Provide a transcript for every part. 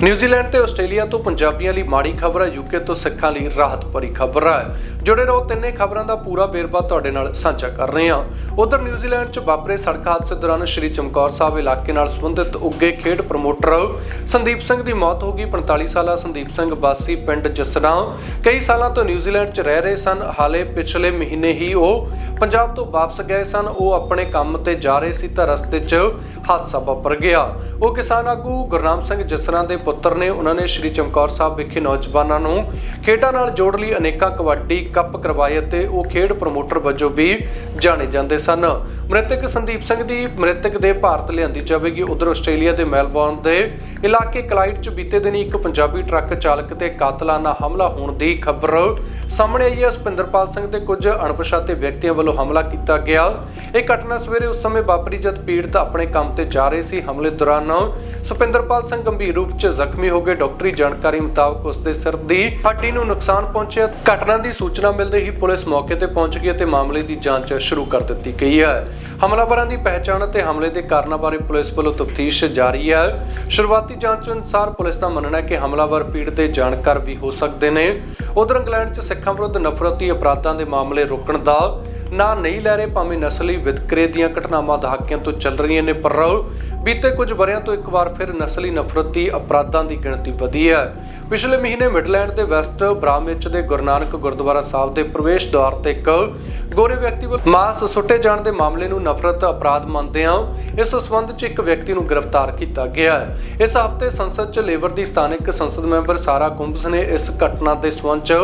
New Zealand ਤੇ Australia ਤੋਂ ਪੰਜਾਬੀਆਂ ਲਈ ਮਾੜੀ ਖਬਰ ਹੈ। ਯੂਕੇ ਤੋਂ ਸਿੱਖਾਂ ਲਈ ਰਾਹਤ ਭਰੀ ਖਬਰ ਹੈ। ਜੁੜੇ ਰਹੋ ਤਿੰਨੇ ਖਬਰਾਂ ਦਾ ਪੂਰਾ ਵੇਰਵਾ ਤੁਹਾਡੇ ਨਾਲ ਸਾਂਝਾ ਕਰ ਰਹੇ ਹਾਂ। ਉਧਰ ਨਿਊਜ਼ੀਲੈਂਡ 'ਚ ਵਾਪਰੇ ਸੜਕ ਹਾਦਸੇ ਦੌਰਾਨ ਸ਼੍ਰੀ ਚਮਕੌਰ ਸਾਹਿਬ ਇਲਾਕੇ ਨਾਲ ਸੰਬੰਧਿਤ ਉੱਗੇ ਖੇਡ ਪ੍ਰਮੋਟਰ ਸੰਦੀਪ ਸਿੰਘ ਦੀ ਮੌਤ ਹੋ ਗਈ। 45 ਸਾਲਾ ਸੰਦੀਪ ਸਿੰਘ ਵਾਸੀ ਪਿੰਡ ਜਸਰਾ ਕਈ ਸਾਲਾਂ ਤੋਂ ਨਿਊਜ਼ੀਲੈਂਡ 'ਚ ਰਹਿ ਰਹੇ ਸਨ। ਹਾਲੇ ਪਿਛਲੇ ਮਹੀਨੇ ਹੀ ਉਹ ਪੰਜਾਬ ਤੋਂ ਵਾਪਸ ਗਏ ਸਨ। ਉਹ ਆਪਣੇ ਕੰਮ ਤੇ ਜਾ ਰਹੇ ਸੀ ਤਾਂ ਰਸਤੇ 'ਚ ਹਾਦਸਾ ਵਾਪਰ ਗਿਆ। ਉਹ ਕਿਸਾਨ ਆਗੂ ਗੁਰਨਾਮ ਸਿੰਘ ਜਸਰਾ ਦੇ ਪੁੱਤਰ ਨੇ ਉਹਨਾਂ ਨੇ ਸ਼੍ਰੀ ਚਮਕੌਰ ਸਾਹਿਬ ਵਿਖੇ ਨੌਜਵਾਨਾਂ ਨੂੰ ਖੇਡਾਂ ਨਾਲ ਜੋੜ ਲਈ ਅਨੇਕਾਂ ਕਬੱਡੀ ਕੱਪ ਕਰਵਾਏ ਅਤੇ ਉਹ ਖੇਡ ਪ੍ਰਮੋਟਰ ਵਜੋਂ ਵੀ ਜਾਣੇ ਜਾਂਦੇ ਸਨ। ਮ੍ਰਿਤਕ ਸੰਦੀਪ ਸਿੰਘ ਦੀ ਮ੍ਰਿਤਕ ਦੇ ਭਾਰਤ ਲਿਆਂਦੀ ਜਾਵੇਗੀ। ਉਧਰ ਆਸਟ੍ਰੇਲੀਆ ਦੇ ਮੈਲਬੌਰਨ ਦੇ ਇਲਾਕੇ ਕਲਾਈਟ 'ਚ ਬੀਤੇ ਦਿਨੀ ਇੱਕ ਪੰਜਾਬੀ ਟਰੱਕ ਚਾਲਕ ਤੇ ਕਾਤਲਾਨਾ ਹਮਲਾ ਹੋਣ ਦੀ ਖਬਰ ਸਾਹਮਣੇ ਆਈ ਹੈ। ਸੁਪਿੰਦਰਪਾਲ ਸਿੰਘ ਤੇ ਕੁਝ ਅਣਪਛਾਤੇ ਵਿਅਕਤੀਆਂ ਵੱਲੋਂ ਹਮਲਾ ਕੀਤਾ ਗਿਆ। ਇਹ ਘਟਨਾ ਸਵੇਰੇ ਉਸ ਸਮੇਂ ਵਾਪਰੀ ਜਦ ਪੀੜਤ ਆਪਣੇ ਕੰਮ ਤੇ ਜਾ ਰਹੇ ਸੀ। ਹਮਲੇ ਦੌਰਾਨ ਸੁਪਿੰਦਰਪਾਲ ਸਿੰਘ ਗੰਭੀਰ ਰੂਪ 'ਚ ਜ਼ਖਮੀ ਹੋ ਗਏ। ਡਾਕਟਰੀ ਜਾਣਕਾਰੀ ਮੁਤਾਬਕ ਉਸ ਦੇ ਸਿਰ ਦੀ ਹੱਡੀ ਨੂੰ ਨੁਕਸਾਨ ਪਹੁੰਚਿਆ। ਘਟਨਾ ਦੀ ਸੂਚਨਾ ਮਿਲਦੇ ਹੀ ਪੁਲਿਸ ਮੌਕੇ ਤੇ ਪਹੁੰਚ ਗਈ ਅਤੇ ਮਾਮਲੇ ਦੀ ਜਾਂਚ ਸ਼ੁਰੂ ਕਰ ਦਿੱਤੀ ਗਈ ਹੈ। ਹਮਲਾਵਰਾਂ ਦੀ ਪਹਿਚਾਣ ਅਤੇ ਹਮਲੇ ਦੇ ਕਾਰਨਾਂ ਬਾਰੇ ਪੁਲਿਸ ਵੱਲੋਂ ਤਫਤੀਸ਼ ਜਾਰੀ ਹੈ। ਸ਼ੁਰੂਆਤੀ ਜਾਂਚ ਅਨੁਸਾਰ ਪੁਲਿਸ ਦਾ ਮੰਨਣਾ ਹੈ ਕਿ ਹਮਲਾਵਰ ਪੀੜਤ ਦੇ ਜਾਣਕਾਰ ਵੀ ਹੋ ਸਕਦੇ ਨੇ। ਉਧਰ ਇੰਗਲੈਂਡ 'ਚ ਸਿੱਖਾਂ ਵਿਰੁੱਧ ਨਫ਼ਰਤੀ ਅਪਰਾਧਾਂ ਦੇ ਮਾਮਲੇ ਰੋਕਣ ਦਾ ਨਾਂ ਨਹੀਂ ਲੈ ਰਹੇ, ਭਾਵੇਂ ਨਸਲੀ ਵਿਤਕਰੇ ਦੀਆਂ ਘਟਨਾਵਾਂ ਦਹਾਕਿਆਂ ਤੋਂ ਚੱਲ ਰਹੀਆਂ ਨੇ, ਪਰ ਬੀਤੇ ਕੁਝ ਵਰਿਆਂ ਤੋਂ ਇੱਕ ਵਾਰ ਫਿਰ ਨਸਲੀ ਨਫ਼ਰਤੀ ਅਪਰਾਧਾਂ ਦੀ ਗਿਣਤੀ ਵਧੀ ਹੈ। ਪਿਛਲੇ ਮਹੀਨੇ ਮਿਡਲੈਂਡ ਦੇ ਵੈਸਟ ਬ੍ਰਾਮਿਚ ਦੇ ਗੁਰੂ ਨਾਨਕ ਗੁਰਦੁਆਰਾ ਸਾਹਿਬ ਦੇ ਪ੍ਰਵੇਸ਼ ਦੁਆਰ ਤੇ ਇੱਕ ਗੋਰੇ ਵਿਅਕਤੀ ਵੱਲੋਂ ਮਾਸ ਸੁੱਟੇ ਜਾਣ ਦੇ ਮਾਮਲੇ ਨੂੰ ਨਫ਼ਰਤ ਅਪਰਾਧ ਮੰਨਦੇ ਹਾਂ ਇਸ ਸੰਬੰਧ 'ਚ ਇੱਕ ਵਿਅਕਤੀ ਨੂੰ ਗ੍ਰਿਫਤਾਰ ਕੀਤਾ ਗਿਆ ਹੈ। ਇਸ ਹਫ਼ਤੇ ਸੰਸਦ 'ਚ ਲੇਬਰ ਦੀ ਸਥਾਨਕ ਸੰਸਦ ਮੈਂਬਰ ਸਾਰਾ ਕੁੰਬਸ ਨੇ ਇਸ ਘਟਨਾ ਦੇ ਸੰਬੰਧ 'ਚ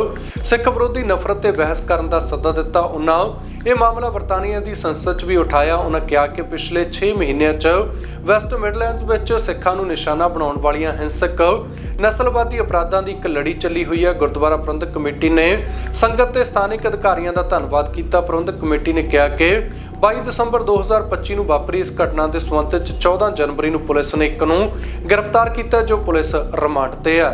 ਸਿੱਖ ਵਿਰੋਧੀ ਨਫ਼ਰਤ ਤੇ ਬਹਿਸ ਕਰਨ ਦਾ ਸੱਦਾ ਦਿੱਤਾ। ਉਹਨਾਂ ਇਹ ਮਾਮਲਾ ਬਰਤਾਨੀਆ ਦੀ ਸੰਸਦ 'ਚ ਵੀ ਉਠਾਇਆ। ਉਹਨਾਂ ਕਿਹਾ ਕਿ ਪਿਛਲੇ 6 ਮਹੀਨਿਆਂ 'ਚ ਵੈਸਟ ਮਿਡਲੈਂਡਸ ਵਿੱਚ ਸਿੱਖਾਂ ਨੂੰ ਨਿਸ਼ਾਨਾ ਬਣਾਉਣ ਵਾਲੀਆਂ ਹਿੰਸਕ ਨਸਲਵਾਦੀ ਅਪਰਾਧਾਂ ਦੀ ਇੱਕ ਲੜੀ ਚੱਲੀ ਹੋਈ ਹੈ। ਗੁਰਦੁਆਰਾ ਪ੍ਰਬੰਧਕ ਕਮੇਟੀ ਨੇ ਸੰਗਤ ਤੇ ਸਥਾਨਕ ਅਧਿਕਾਰੀਆਂ ਦਾ ਧੰਨਵਾਦ ਕੀਤਾ। ਪ੍ਰਬੰਧਕ ਕਮੇਟੀ ਨੇ ਕਿਹਾ ਕਿ 22 ਦਸੰਬਰ 2025 ਨੂੰ ਵਾਪਰੀ ਇਸ ਘਟਨਾ ਦੇ ਸੰਬੰਧ ਵਿੱਚ 14 ਜਨਵਰੀ ਨੂੰ ਪੁਲਿਸ ਨੇ ਇੱਕ ਨੂੰ ਗ੍ਰਿਫਤਾਰ ਕੀਤਾ, ਜੋ ਪੁਲਿਸ ਰਿਮਾਂਡ ਤੇ ਹੈ।